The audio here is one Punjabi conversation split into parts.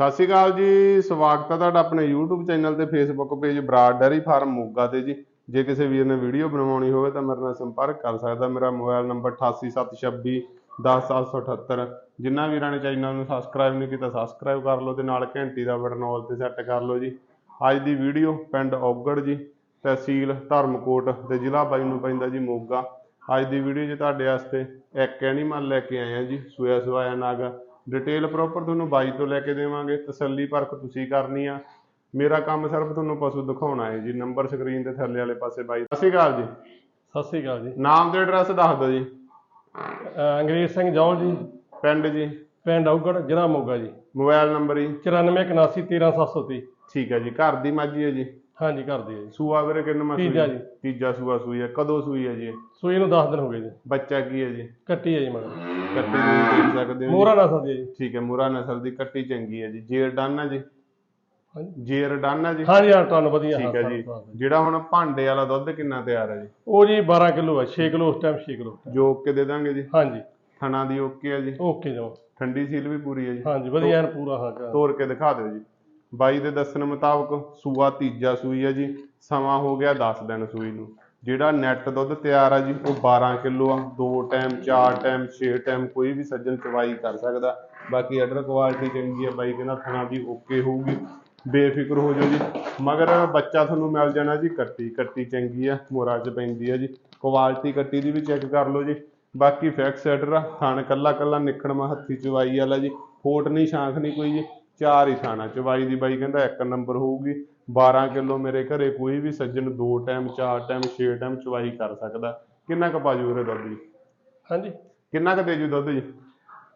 ਸਤਿ ਸ਼੍ਰੀ ਅਕਾਲ ਜੀ, ਸਵਾਗਤ ਹੈ ਤੁਹਾਡਾ ਆਪਣੇ YouTube ਚੈਨਲ ਤੇ Facebook page Brar dairy farm Moga ਤੇ ਜੀ। ਜੇ ਕਿਸੇ ਵੀਰ ਨੇ ਵੀਡੀਓ ਬਣਵਾਉਣੀ ਹੋਵੇ ਤਾਂ ਮੇਰੇ ਨਾਲ ਸੰਪਰਕ ਕਰ ਸਕਦਾ। ਮੇਰਾ ਮੋਬਾਈਲ ਨੰਬਰ 8876 10778 ਜਿਨ੍ਹਾਂ ਵੀਰਾਂ ਨੇ ਚੈਨਲ ਨੂੰ ਸਬਸਕ੍ਰਾਈਬ ਨਹੀਂ ਕੀਤਾ ਸਬਸਕ੍ਰਾਈਬ ਕਰ ਲਓ ਤੇ ਨਾਲ ਘੰਟੀ ਦਾ ਬਟਨ ਆਲ ਤੇ ਸੈੱਟ ਕਰ ਲਓ ਜੀ। ਅੱਜ ਦੀ ਵੀਡੀਓ ਪਿੰਡ ਔਗੜ ਜੀ, ਤਹਿਸੀਲ ਧਰਮਕੋਟ ਤੇ ਜ਼ਿਲ੍ਹਾ ਬਾਈ ਨੂੰ ਪੈਂਦਾ ਜੀ ਮੋਗਾ। ਅੱਜ ਦੀ ਵੀਡੀਓ 'ਚ ਤੁਹਾਡੇ ਵਾਸਤੇ ਇੱਕ ਐਨੀਮਲ ਲੈ ਕੇ ਆਏ ਆ ਜੀ, ਸੋਇਆ ਸਵਾਇਆ ਨਾਗਾ। ਡਿਟੇਲ ਪ੍ਰੋਪਰ ਤੁਹਾਨੂੰ ਬਾਈ ਤੋਂ ਲੈ ਕੇ ਦੇਵਾਂਗੇ ਤਸੱਲੀ ਪਰਖ ਤੁਸੀਂ ਕਰਨੀ ਆ। ਮੇਰਾ ਕੰਮ ਸਿਰਫ ਤੁਹਾਨੂੰ ਪਸ਼ੂ ਦਿਖਾਉਣਾ ਹੈ ਜੀ ਨੰਬਰ ਸਕਰੀਨ ਤੇ ਥੱਲੇ ਵਾਲੇ ਪਾਸੇ ਬਾਈ। ਸਤਿ ਸ਼੍ਰੀ ਅਕਾਲ ਜੀ। ਸਤਿ ਸ੍ਰੀ ਅਕਾਲ ਜੀ। ਨਾਮ ਤੇ ਐਡਰੈਸ ਦੱਸ ਦਿਓ ਜੀ। ਅੰਗਰੇਜ਼ ਸਿੰਘ ਜੌਲ ਜੀ। ਪਿੰਡ ਜੀ। ਪਿੰਡ ਔਗੜ ਜ਼ਿਲ੍ਹਾ ਮੋਗਾ ਜੀ। ਮੋਬਾਈਲ ਨੰਬਰ ਜੀ। 9481131730 ਠੀਕ ਹੈ ਜੀ ਘਰ ਦੀ ਮੱਝ ਹੈ ਜੀ। ਹਾਂਜੀ ਕਰਦੀ ਹੈ ਜੀ। ਸੂਆ ਵੀਰੇ ਕਿੰਨਾ ਸੂਈ ਤੀਜਾ ਜੀ। ਤੀਜਾ ਸੂਆ ਸੂਈ ਹੈ। ਕਦੋਂ ਸੂਈ ਹੈ ਜੀ? ਸੂਈ ਨੂੰ 10 ਦਿਨ ਹੋ ਗਏ ਜੀ। ਬੱਚਾ ਕੀ ਹੈ ਜੀ? ਕੱਟੀ ਹੈ ਜੀ ਮਗਰ। ਕੱਟੀ ਨੂੰ ਦੇਖ ਸਕਦੇ ਹੋ ਜੀ। ਮੋਹਰਾ ਨਸਲ ਦੀ ਜੀ। ਠੀਕ ਹੈ ਮੁਰਾ ਨਸਲ ਦੀ ਕੱਟੀ ਚੰਗੀ ਹੈ ਜੀ। ਜੇਰ ਡਨ ਹੈ ਜੀ। ਹਾਂਜੀ। ਜੇਰ ਡਨ ਹੈ ਜੀ। ਹਾਂਜੀ ਹਾਂ ਟਨ ਵਧੀਆ। ਠੀਕ ਹਾਂ, ਹੈ ਜੀ। ਜਿਹੜਾ ਹੁਣ ਭਾਂਡੇ ਵਾਲਾ ਦੁੱਧ ਕਿੰਨਾ ਤਿਆਰ ਹੈ ਜੀ? ਉਹ ਜੀ 12 ਕਿਲੋ ਹੈ। 6 ਕਿਲੋ ਉਸ ਟਾਈਮ 6 ਕਿਲੋ ਜੋਕ ਕੇ ਦੇ ਦਾਂਗੇ ਜੀ। ਹਾਂਜੀ। ਥਣਾ ਦੀ ਓਕੇ ਹੈ ਜੀ। ਓਕੇ ਜੀ ਠੰਡੀ ਸੀਲ ਵੀ ਪੂਰੀ ਹੈ ਜੀ। ਹਾਂਜੀ ਵਧੀਆ ਐਨ ਪੂਰਾ ਹਾਂ ਜੀ। ਤੋੜ ਕੇ ਦਿਖਾ ਦਿਓ ਜੀ। ਬਾਈ ਦੇ ਦੱਸਣ ਮੁਤਾਬਕ ਸੂਆ ਤੀਜਾ ਸੂਈ ਹੈ ਜੀ। ਸਮਾਂ ਹੋ ਗਿਆ 10 ਦਿਨ ਸੂਈ ਨੂੰ। ਜਿਹੜਾ ਨੈਟ ਦੁੱਧ ਤਿਆਰ ਆ ਜੀ, ਉਹ 12 ਕਿਲੋ ਆ। ਦੋ ਟਾਈਮ ਚਾਰ ਟਾਈਮ ਛੇ ਟਾਈਮ ਕੋਈ ਵੀ ਸੱਜਣ ਚਵਾਈ ਕਰ ਸਕਦਾ। ਬਾਕੀ ਆਰਡਰ ਕੁਆਲਿਟੀ ਚੰਗੀ ਆ, ਬਾਈ ਕਹਿੰਦਾ ਥਣਾ ਦੀ ਓਕੇ ਹੋਊਗੀ। ਬੇਫਿਕਰ ਹੋ ਜਾਓ ਜੀ। ਮਗਰ ਬੱਚਾ ਤੁਹਾਨੂੰ ਮਿਲ ਜਾਣਾ ਜੀ, ਕੱਟੀ ਕੱਟੀ ਚੰਗੀ ਆ ਮੋਰਾ ਚ ਪੈਂਦੀ ਆ ਜੀ। ਕੁਆਲਿਟੀ ਕੱਟੀ ਦੀ ਵੀ ਚੈੱਕ ਕਰ ਲਓ ਜੀ। ਬਾਕੀ ਫੈਕਸ ਆਰਡਰ ਆ, ਥਣ ਕੱਲਾ ਕੱਲਾ ਨਿਕੜਮਾ ਹੱਥੀ ਚਵਾਈ ਵਾਲਾ ਜੀ। ਫੋਟ ਨਹੀਂ ਸ਼ਾਂਖ ਨਹੀਂ ਕੋਈ ਜੀ। ਚਾਰ ਹੀ ਥਾਣਾ ਚਵਾਈ ਦੀ ਬਾਈ ਕਹਿੰਦਾ ਇੱਕ ਨੰਬਰ ਹੋਊਗੀ। 12 ਕਿਲੋ ਮੇਰੇ ਘਰੇ ਕੋਈ ਵੀ ਸੱਜਣ ਦੋ ਟਾਈਮ ਚਾਰ ਟਾਈਮ ਛੇ ਟਾਈਮ ਚਵਾਈ ਕਰ ਸਕਦਾ। ਕਿੰਨਾ ਕੁ ਪਾਜੂ ਉਰੇ ਦੁੱਧ ਜੀ? ਹਾਂਜੀ। ਕਿੰਨਾ ਕੁ ਦੇ ਜੂ ਦੁੱਧ ਜੀ?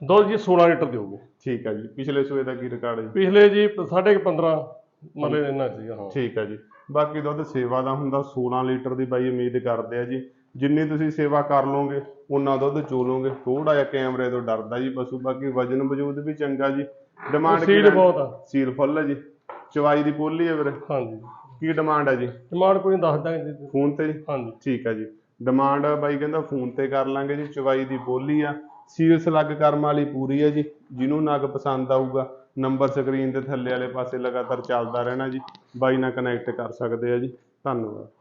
ਦੁੱਧ ਜੀ 16 ਲੀਟਰ ਦਿਓਗੇ ਠੀਕ ਹੈ ਜੀ। ਪਿਛਲੇ ਸੂਏ ਦਾ ਕੀ ਰਿਕਾਰਡ ਹੈ ਜੀ? ਪਿਛਲੇ ਜੀ 15.5 ਮਤਲਬ ਇੰਨਾ ਸੀਗਾ ਹਾਂ। ਠੀਕ ਹੈ ਜੀ। ਬਾਕੀ ਦੁੱਧ ਸੇਵਾ ਦਾ ਹੁੰਦਾ 16 ਲੀਟਰ ਦੀ ਬਾਈ ਉਮੀਦ ਕਰਦੇ ਆ ਜੀ। ਜਿੰਨੀ ਤੁਸੀਂ ਸੇਵਾ ਕਰ ਲਓਗੇ ਉਨਾ ਦੁੱਧ ਚੋਲੋਗੇ ਥੋੜਾ ਜਿਹਾ ਕੈਮਰੇ ਤੋਂ ਡਰਦਾ ਜੀ ਪਸ਼ੂ। ਬਾਕੀ ਵਜਨ ਵਜੂਦ ਵੀ ਚੰਗਾ ਜੀ। ਡਿਮਾਂਡ ਸੀਲ ਬਹੁਤ ਆ। ਸੀਲ ਫੁੱਲ ਹੈ ਜੀ। ਚਵਾਈ ਦੀ ਪੋਲੀ ਹੈ ਵੀਰੇ। ਹਾਂਜੀ। ਕੀ ਡਿਮਾਂਡ ਹੈ ਜੀ? ਡਿਮਾਂਡ ਕੋਈ ਦੱਸ ਦਾਂਗੇ ਜੀ। ਫੋਨ ਤੇ? ਜੀ ਹਾਂਜੀ। ਠੀਕ ਹੈ ਜੀ। ਡਿਮਾਂਡ ਬਾਈ ਕਹਿੰਦਾ ਫੋਨ ਤੇ ਕਰ ਲਾਂਗੇ ਜੀ ਚਵਾਈ ਦੀ ਬੋਲੀ ਆ। ਸੀਲਸ ਲੱਗ ਕਰਮ ਵਾਲੀ ਪੂਰੀ ਹੈ ਜੀ। ਜਿਹਨੂੰ ਨਗ ਪਸੰਦ ਆਊਗਾ ਨੰਬਰ ਸਕਰੀਨ ਤੇ ਥੱਲੇ ਵਾਲੇ ਪਾਸੇ ਲਗਾਤਾਰ ਚੱਲਦਾ ਰਹਿਣਾ ਜੀ। ਬਾਈ ਨਾਲ ਕਨੈਕਟ ਕਰ ਸਕਦੇ ਆ ਜੀ। ਧੰਨਵਾਦ।